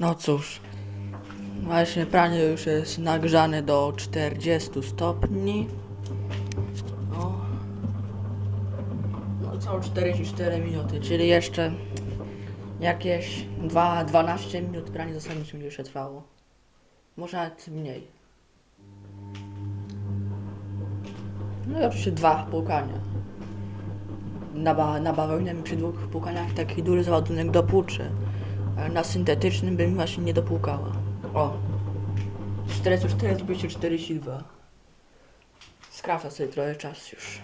No cóż, właśnie pranie już jest nagrzane do 40 stopni. O. No co 44 minuty, czyli jeszcze jakieś 2, 12 minut pranie zasadniczo będzie jeszcze trwało. Może nawet mniej. No i oczywiście dwa płukania. Na, ba- na bawełnie mi przy dwóch płukaniach taki duży załadunek dopłuczy. Ale na syntetycznym bym właśnie nie dopłukała. O! 44, 242. Skraca sobie trochę czas już.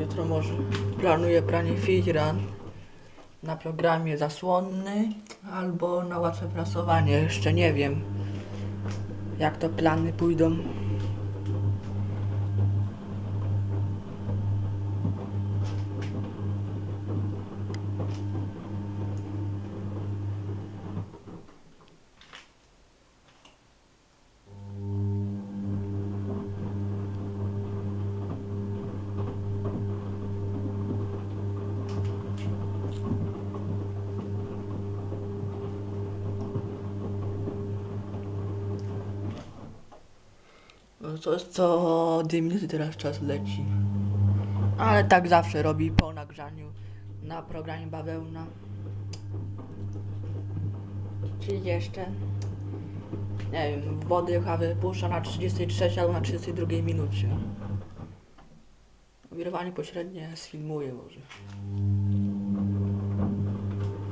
Jutro może planuję pranie filiran na programie zasłonny albo na łatwe prasowanie. Jeszcze nie wiem jak to plany pójdą. Jest co dwie minuty teraz czas leci. Ale tak zawsze robi po nagrzaniu na programie bawełna. Czyli jeszcze nie wiem, wody chyba wypuszcza na 33 albo na 32 minucie. Wirowanie pośrednie sfilmuję może.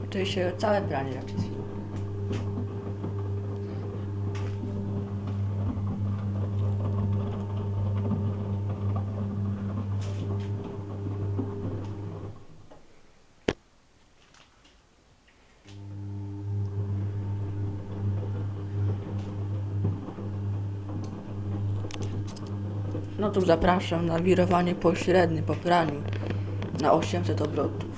Oczywiście całe pranie raczej sfilmuję. No to zapraszam na wirowanie pośrednie po praniu na 800 obrotów.